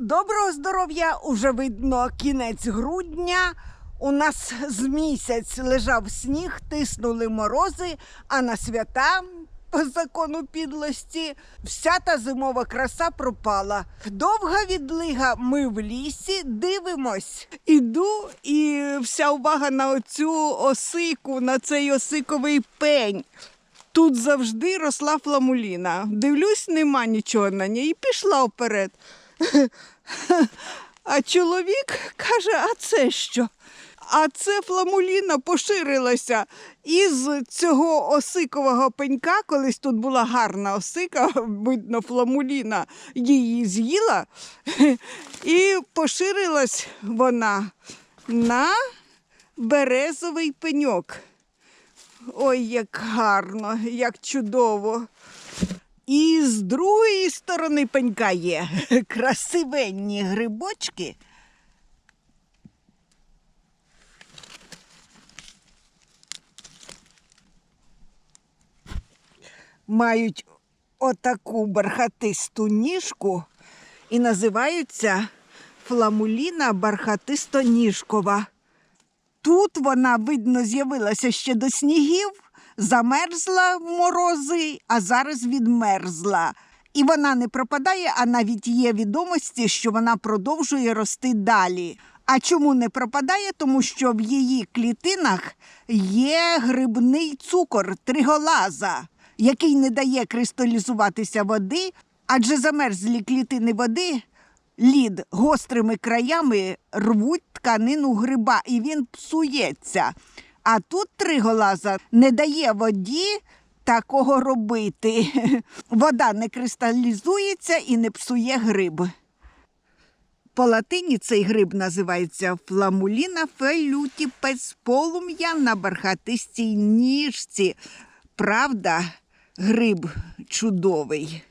Доброго здоров'я! Уже видно кінець грудня. У нас з місяць лежав сніг, тиснули морози, а на свята по закону підлості вся та зимова краса пропала. Довга відлига, ми в лісі дивимось. Іду, і вся увага на оцю осику, на цей осиковий пень. Тут завжди росла фламуліна. Дивлюсь, нема нічого на ній, і пішла вперед. А чоловік каже: а це що? А це фламуліна поширилася із цього осикового пенька, колись тут була гарна осика, видно, фламуліна її з'їла, і поширилась вона на березовий пеньок. Ой, як гарно, як чудово. І з другої сторони пенька є красивенні грибочки. Мають отаку бархатисту ніжку і називаються фламуліна бархатисто-ніжкова. Тут вона, видно, з'явилася ще до снігів, замерзла в морози, а зараз відмерзла. І вона не пропадає, а навіть є відомості, що вона продовжує рости далі. А чому не пропадає? Тому що в її клітинах є грибний цукор триголаза, який не дає кристалізуватися води, адже замерзлі клітини води лід гострими краями рвуть тканину гриба, і він псується. А тут триголаза не дає воді такого робити. Вода не кристалізується і не псує гриб. По латині цей гриб називається фламуліна фелютіпес полум'я на бархатистій ніжці. Правда, гриб чудовий,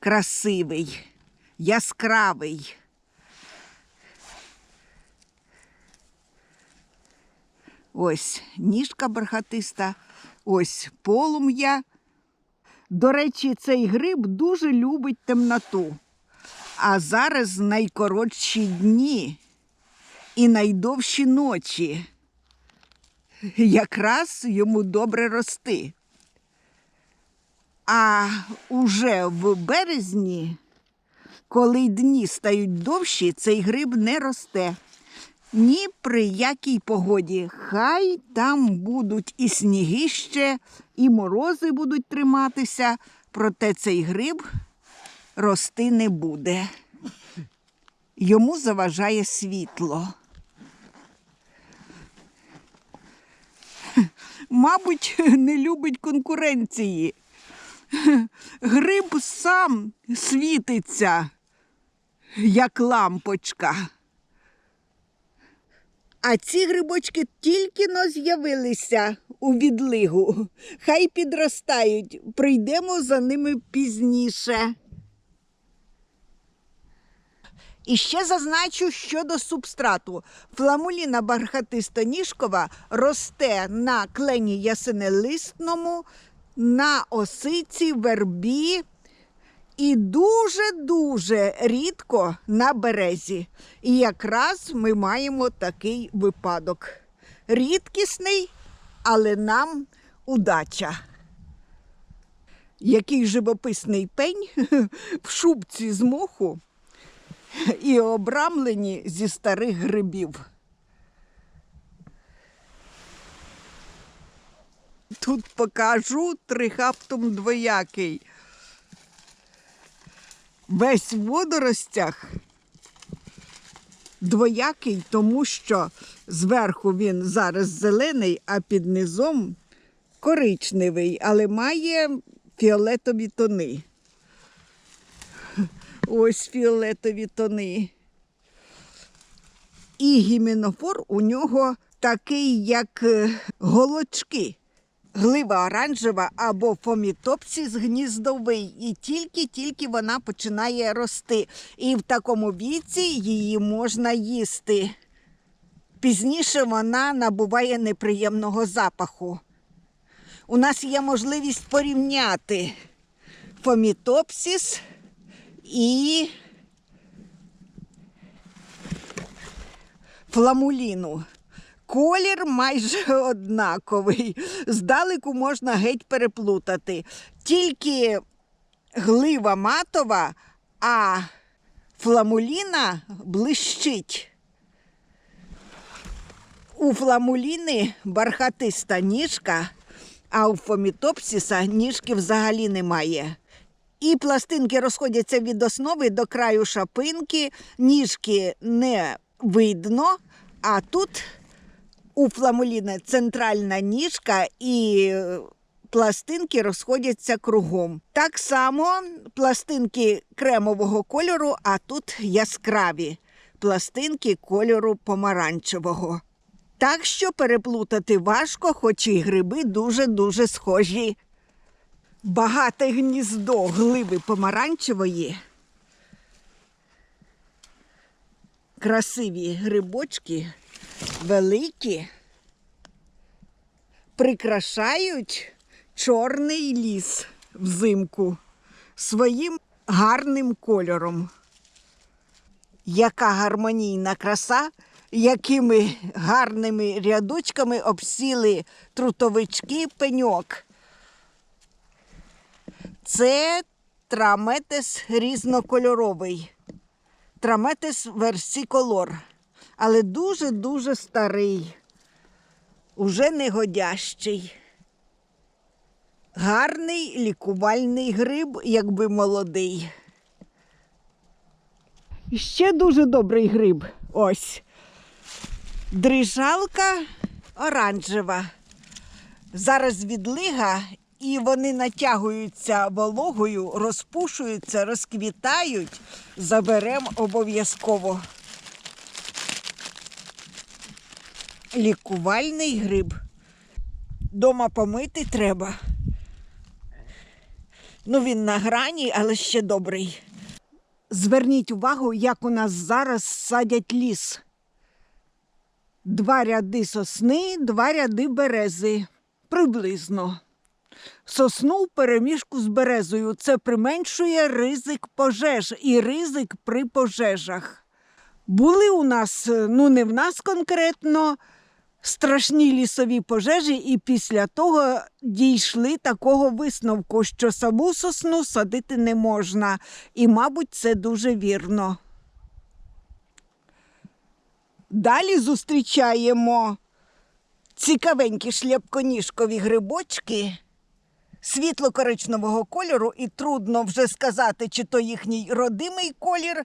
красивий, яскравий. Ось ніжка бархатиста, ось полум'я. До речі, цей гриб дуже любить темноту. А зараз найкоротші дні і найдовші ночі. Якраз йому добре рости. А уже в березні, коли дні стають довші, цей гриб не росте. Ні при якій погоді. Хай там будуть і сніги ще, і морози будуть триматися, проте цей гриб рости не буде. Йому заважає світло. Мабуть, не любить конкуренції. Гриб сам світиться, як лампочка. А ці грибочки тільки но з'явилися у відлигу. Хай підростають, прийдемо за ними пізніше. І ще зазначу щодо субстрату. Фламуліна бархатистоніжкова росте на клені ясенелистному, на осиці, вербі і дуже-дуже рідко на березі. І якраз ми маємо такий випадок. Рідкісний, але нам удача. Який живописний пень в шубці з моху і обрамлені зі старих грибів. Тут покажу трихаптум двоякий. Весь в водоростях двоякий, тому що зверху він зараз зелений, а під низом коричневий, але має фіолетові тони. Ось фіолетові тони. І гіменофор у нього такий, як е, голочки. Глива оранжева або фомітопсіс гніздовий, і тільки-тільки вона починає рости. І в такому віці її можна їсти. Пізніше вона набуває неприємного запаху. У нас є можливість порівняти фомітопсіс і фламуліну. Колір майже однаковий. Здалеку можна геть переплутати. Тільки глива матова, а фламуліна блищить. У фламуліни бархатиста ніжка, а у фомітопсіса ніжки взагалі немає. І пластинки розходяться від основи до краю шапинки, ніжки не видно, а тут у фламуліни центральна ніжка і е, пластинки розходяться кругом. Так само пластинки кремового кольору, а тут яскраві пластинки кольору помаранчевого. Так що переплутати важко, хоч і гриби дуже-дуже схожі. Багате гніздо гливи помаранчевої. Красиві грибочки, великі, прикрашають чорний ліс взимку своїм гарним кольором. Яка гармонійна краса, якими гарними рядочками обсіли трутовички пеньок. Це траметес різнокольоровий. Траметес версиколор. Але дуже-дуже старий, уже негодящий. Гарний лікувальний гриб, якби молодий. І ще дуже добрий гриб. Ось. Дрижалка оранжева. Зараз відлига, і вони натягуються вологою, розпушуються, розквітають. Заберемо обов'язково. Лікувальний гриб. Дома помити треба. Ну, він на грані, але ще добрий. Зверніть увагу, як у нас зараз садять ліс. Два ряди сосни, два ряди берези. Приблизно. Сосну в переміжку з березою. Це применшує ризик пожеж і ризик при пожежах. Були у нас, ну не в нас конкретно, страшні лісові пожежі, і після того дійшли такого висновку, що саму сосну садити не можна. І, мабуть, це дуже вірно. Далі зустрічаємо цікавенькі шляпконіжкові грибочки світло-коричневого кольору, і трудно вже сказати, чи то їхній родимий колір,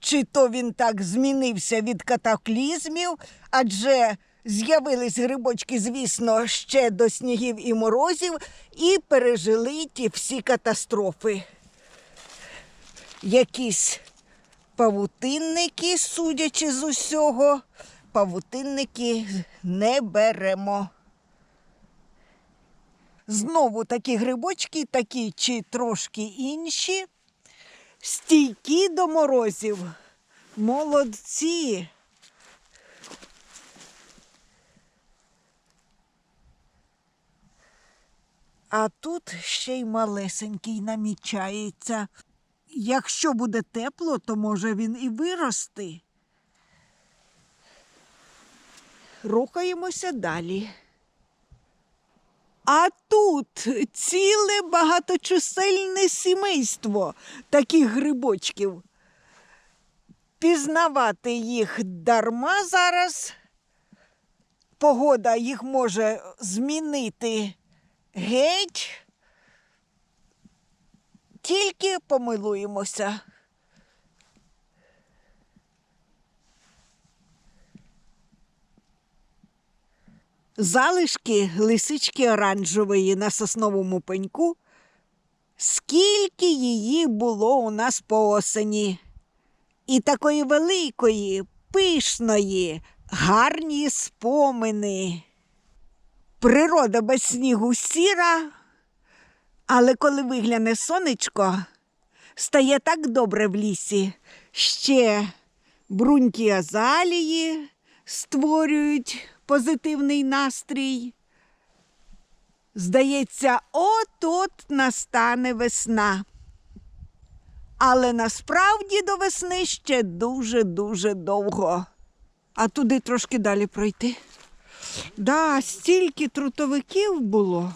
чи то він так змінився від катаклізмів, адже з'явились грибочки, звісно, ще до снігів і морозів, і пережили ті всі катастрофи. Якісь павутинники, судячи з усього, павутинники не беремо. Знову такі грибочки, такі чи трошки інші, стійкі до морозів. Молодці. А тут ще й малесенький намічається. Якщо буде тепло, то може він і вирости. Рухаємося далі. А тут ціле багаточисельне сімейство таких грибочків. Пізнавати їх дарма зараз. Погода їх може змінити геть. Тільки помилуємося. Залишки лисички оранжевої на сосновому пеньку. Скільки її було у нас по осені. І такої великої, пишної, гарні спомини. Природа без снігу сіра, але коли вигляне сонечко, стає так добре в лісі. Ще брунькі азалії створюють позитивний настрій. Здається, от-от настане весна. Але насправді до весни ще дуже-дуже довго. А туди трошки далі пройти. Да, стільки трутовиків було.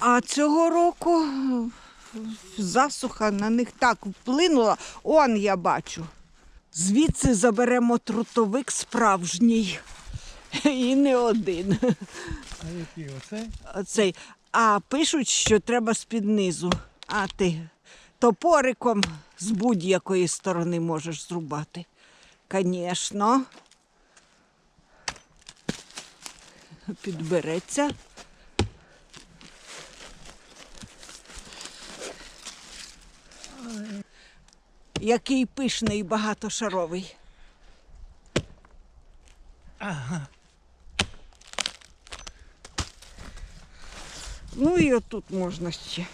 А цього року засуха на них так вплинула. Он я бачу. Звідси заберемо трутовик справжній. І не один. А який оцей? Оцей. А пишуть, що треба з-під низу. А ти топориком з будь-якої сторони можеш зрубати. Звісно. Підбереться. Який пишний і багатошаровий. Ага. Ну і отут можна ще.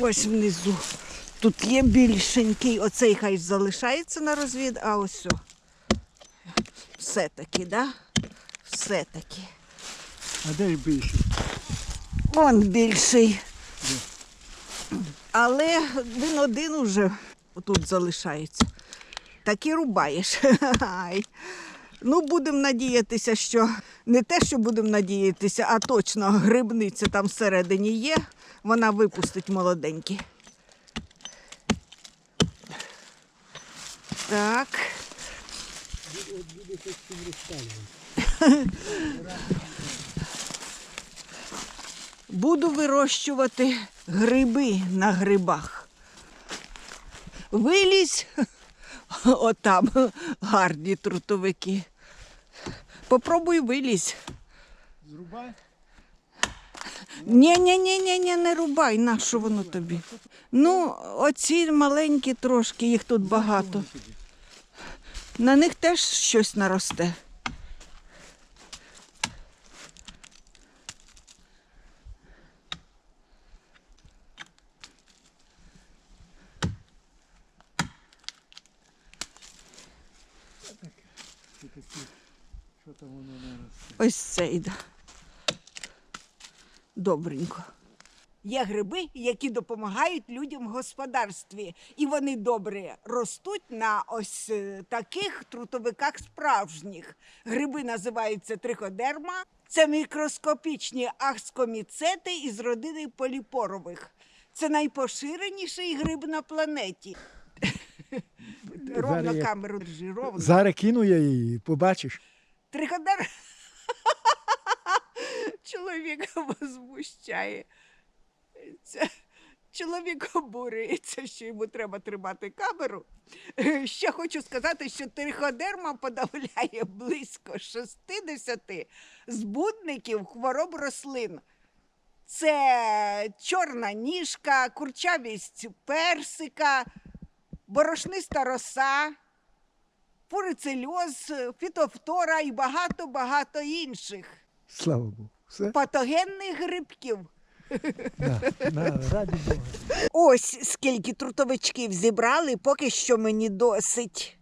Ось внизу. Тут є більшенький, оцей хай залишається на розвід, а ось. Все-таки, да? Все-таки. А де ж більше? Он більший. Але він один уже тут залишається. Так і рубаєш. Ай. Ну, будемо надіятися, що не те, що будемо надіятися, а точно грибниця там всередині є, вона випустить молоденькі. Так. Буду вирощувати гриби на грибах. Вилізь, отам гарні трутовики. Попробуй вилізь. Зрубай? Ні, ні, ні, не рубай, на що воно тобі? Ну, оці маленькі трошки, їх тут багато. На них теж щось наросте. Ось це йде. Добренько. Є гриби, які допомагають людям в господарстві, і вони добре ростуть на ось е, таких трутовиках справжніх. Гриби називаються триходерма. Це мікроскопічні аскоміцети із родини поліпорових. Це найпоширеніший гриб на планеті. Ровно камеру держи, ровно. Зараз кину я її, побачиш. Триходер. Чоловіка возмущає. Це... Чоловік обурюється, що йому треба тримати камеру. Ще хочу сказати, що триходерма подавляє близько 60 збудників хвороб рослин. Це чорна ніжка, курчавість персика, борошниста роса, фурицельоз, фітофтора і багато-багато інших Слава Богу. Все? патогенних грибків. Раді Бога. Ось скільки трутовичків зібрали, поки що мені досить.